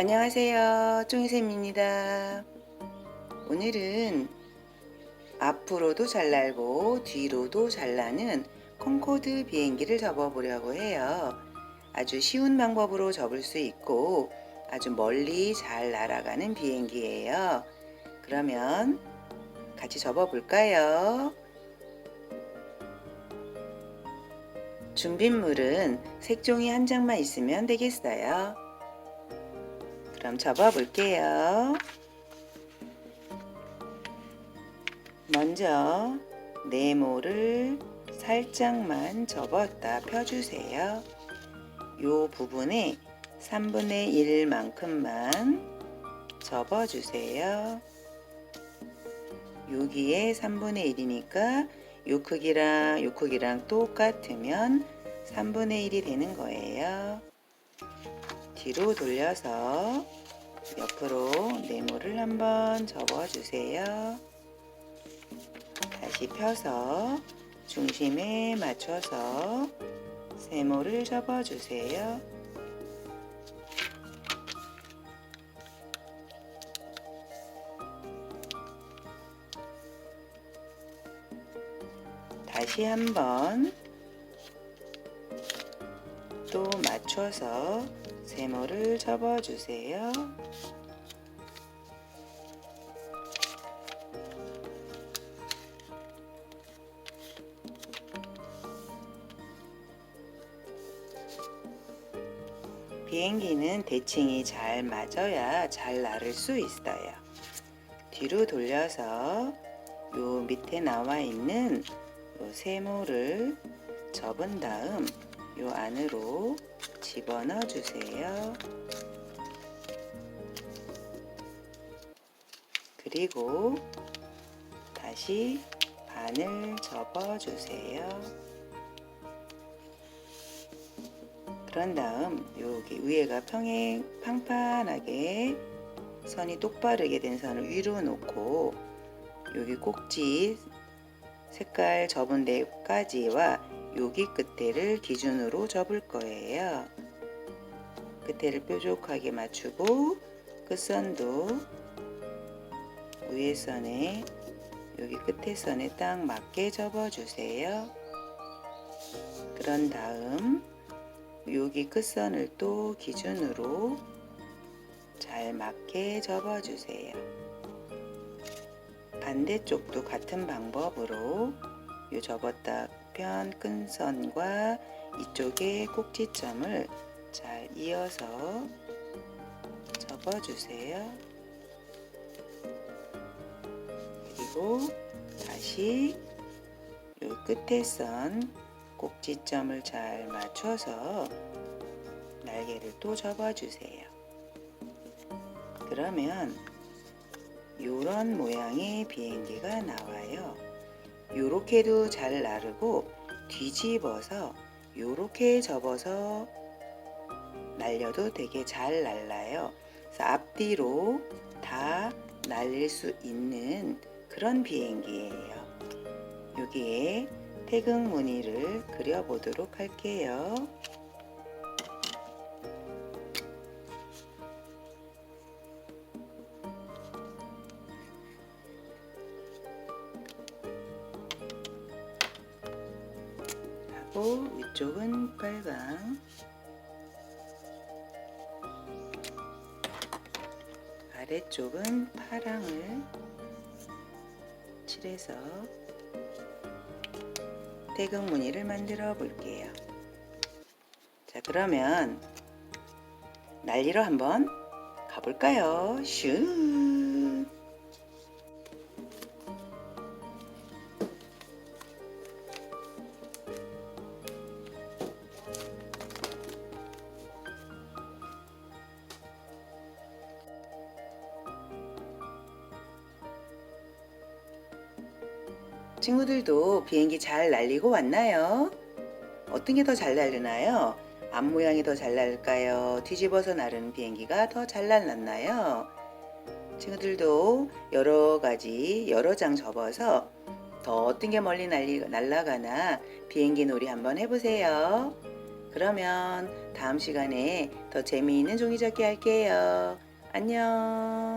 안녕하세요. 쫑이쌤입니다. 오늘은 앞으로도 잘 날고 뒤로도 잘 나는 콩코드 비행기를 접어보려고 해요. 아주 쉬운 방법으로 접을 수 있고 아주 멀리 잘 날아가는 비행기예요. 그러면 같이 접어볼까요? 준비물은 색종이 한 장만 있으면 되겠어요. 그럼 접어볼게요. 먼저 네모를 살짝만 접었다 펴주세요. 요 부분에 3분의 1만큼만 접어주세요. 여기에 3분의 1이니까 요 크기랑 요 크기랑 똑같으면 3분의 1이 되는 거예요. 뒤로 돌려서 옆으로 네모를 한번 접어주세요. 다시 펴서 중심에 맞춰서 세모를 접어주세요. 다시 한번 또 맞춰서 세모를 접어주세요. 비행기는 대칭이 잘 맞아야 잘 나를 수 있어요. 뒤로 돌려서 요 밑에 나와 있는 요 세모를 접은 다음 요 안으로 집어넣어 주세요. 그리고 다시 반을 접어 주세요. 그런 다음 여기 위에가 평행 팡판하게 선이 똑바르게 된 선을 위로 놓고 여기 꼭지 색깔 접은 데까지와 여기 끝에를 기준으로 접을 거예요. 끝에를 뾰족하게 맞추고 끝선도 위에 선에 여기 끝에 선에 딱 맞게 접어주세요. 그런 다음 여기 끝선을 또 기준으로 잘 맞게 접어주세요. 반대쪽도 같은 방법으로 요 접었다 편 끈선과 이쪽에 꼭지점을 잘 이어서 접어주세요. 그리고 다시 요 끝에 선 꼭지점을 잘 맞춰서 날개를 또 접어주세요. 그러면 이런 모양의 비행기가 나와요. 요렇게도 잘 나르고 뒤집어서 요렇게 접어서 날려도 되게 잘 날라요. 그래서 앞뒤로 다 날릴 수 있는 그런 비행기예요. 여기에 태극 무늬를 그려보도록 할게요. 하고 위쪽은 빨강 아래쪽은 파랑을 칠해서 태극 무늬를 만들어 볼게요. 자, 그러면 날리러 한번 가볼까요? 슈! 친구들도 비행기 잘 날리고 왔나요? 어떤 게 더 잘 날리나요? 앞 모양이 더 잘 날까요? 뒤집어서 나르는 비행기가 더 잘 날랐나요? 친구들도 여러 가지 여러 장 접어서 더 어떤 게 멀리 날리, 날아가나 비행기 놀이 한번 해보세요. 그러면 다음 시간에 더 재미있는 종이접기 할게요. 안녕.